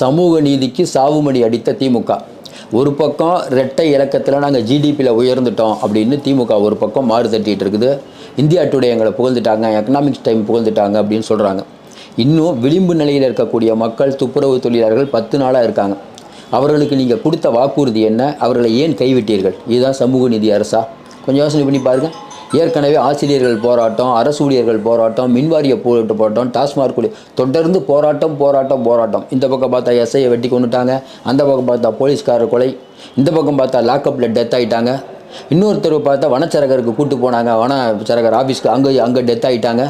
சமூக நீதிக்கு சாவுமணி அடித்த திமுக. ஒரு பக்கம் ரெட்டை இலக்கத்தில் நாங்கள் ஜிடிபியில் உயர்ந்துட்டோம் அப்படின்னு திமுக ஒரு பக்கம் மாறு தட்டிகிட்டு இருக்குது. இந்தியா டுடே எங்களை புகழ்ந்துட்டாங்க எக்கனாமிக்ஸ் டைம் புகழ்ந்துட்டாங்க அப்படின்னு சொல்கிறாங்க இன்னும் விளிம்பு நிலையில் இருக்கக்கூடிய மக்கள் துப்புரவு தொழிலாளர்கள் பத்து நாளாக இருக்காங்க. அவர்களுக்கு நீங்கள் கொடுத்த வாக்குறுதி என்ன? அவர்களை ஏன் கைவிட்டீர்கள்? இதுதான் சமூக நீதி அரசா? கொஞ்சம் யோசனை பண்ணி பாருங்கள் ஏற்கனவே ஆசிரியர்கள் போராட்டம் அரசு ஊழியர்கள் போராட்டம் மின்வாரிய போட்டு போராட்டம் டாஸ்மாக் ஊழியர் தொடர்ந்து போராட்டம் போராட்டம் போராட்டம். இந்த பக்கம் பார்த்தா எஸ்ஐயை வெட்டி கொண்டுட்டாங்க. அந்த பக்கம் பார்த்தா போலீஸ்காரர் கொலை. இந்த பக்கம் பார்த்தா லாக்கப்பில் டெத் ஆகிட்டாங்க இன்னொருத்தர் பார்த்தா வனச்சரகருக்கு கூட்டு போனாங்க. வனச்சரகர் ஆஃபீஸ்க்கு அங்கே அங்கே டெத் ஆகிட்டாங்க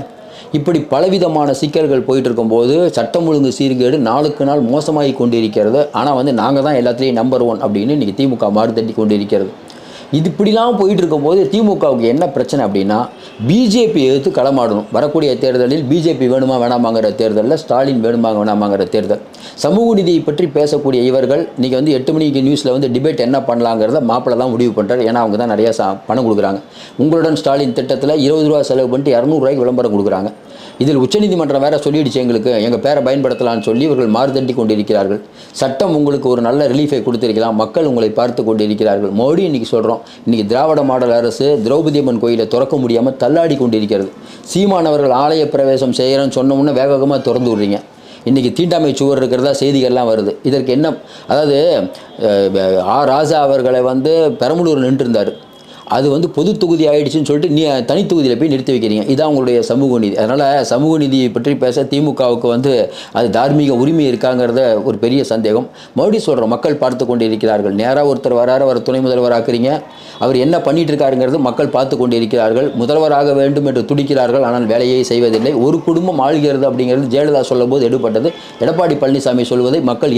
இப்படி பலவிதமான சிக்கல்கள் போயிட்டு இருக்கும்போது சட்டம் ஒழுங்கு சீர்கேடு நாளுக்கு நாள் மோசமாகி கொண்டிருக்கிறது. ஆனால் வந்து நாங்கள் தான் எல்லாத்துலேயும் நம்பர் ஒன் அப்படின்னு இன்றைக்கி திமுக மாறுதட்டி கொண்டிருக்கிறது. இது இப்படிலாம் போயிட்டு இருக்கும்போது திமுகவுக்கு என்ன பிரச்சனை அப்படின்னா பிஜேபி எதிர்த்து களமாடணும் வரக்கூடிய தேர்தலில் பிஜேபி வேணுமா வேணாமாங்கிற தேர்தலில் ஸ்டாலின் வேணுமா வேணாமாங்கிற தேர்தல். சமூக நீதியை பற்றி பேசக்கூடிய இவர்கள் இன்றைக்கி வந்து எட்டு மணிக்கு நியூஸில் வந்து டிபேட் என்ன பண்ணலாங்கிறத மாப்பிள்ள தான் முடிவு பண்ணுறாரு ஏன்னா அவங்க தான் நிறையா சா பணம் கொடுக்குறாங்க. உங்களுடன் ஸ்டாலின் திட்டத்தில் இருபது ரூபா செலவு பண்ணிட்டு இரநூறுவாய்க்கு விளம்பரம் கொடுக்குறாங்க. இதில் உச்சநீதிமன்றம் வேற சொல்லிடுச்சு எங்களுக்கு எங்கள் பேரை பயன்படுத்தலாம்னு சொல்லி இவர்கள் மாறுதண்டி கொண்டிருக்கிறார்கள். சட்டம் உங்களுக்கு ஒரு நல்ல ரிலீஃபை கொடுத்திருக்கலாம். மக்கள் உங்களை பார்த்து கொண்டிருக்கிறார்கள். மோடி இன்னைக்கு சொல்கிறோம் இன்னைக்கு திராவிட மாடல் அரசு திரௌபதி அம்மன் கோயிலை திறக்க முடியாமல் தள்ளாடி கொண்டிருக்கிறது. சீமானவர்கள் ஆலய பிரவேசம் செய்கிறேன்னு சொன்ன உடனே வேகமாக திறந்து விடுறீங்க. இன்றைக்கி தீண்டாமை சுவர் இருக்கிறதா செய்திகள்லாம் வருது. இதற்கு என்ன அதாவது ஆ ராஜா அவர்களை வந்து பெரம்பலூர் நின்றுருந்தார். அது வந்து பொது தொகுதி ஆயிடுச்சுன்னு சொல்லிட்டு நீ தனி தொகுதியில் போய் நிறுத்தி வைக்கிறீங்க. இதான் உங்களுடைய சமூக நீதி. அதனால் சமூக நீதியை பற்றி பேச திமுகவுக்கு வந்து அது தார்மீக உரிமை இருக்காங்கிறத ஒரு பெரிய சந்தேகம். மறுபடியும் சொல்கிறோம் மக்கள் பார்த்து கொண்டு இருக்கிறார்கள். நேராக ஒருத்தர் வராரு அவர் துணை முதல்வர் ஆக்குறீங்க. அவர் என்ன பண்ணிட்டு இருக்காருங்கிறது மக்கள் பார்த்து கொண்டு இருக்கிறார்கள். முதல்வராக வேண்டும் என்று துடிக்கிறார்கள் ஆனால் வேலையை செய்வதில்லை. ஒரு குடும்பம் ஆள்கிறது அப்படிங்கிறது ஜெயலலிதா சொல்லும்போது எடுபட்டது. எடப்பாடி பழனிசாமி சொல்வதை மக்கள்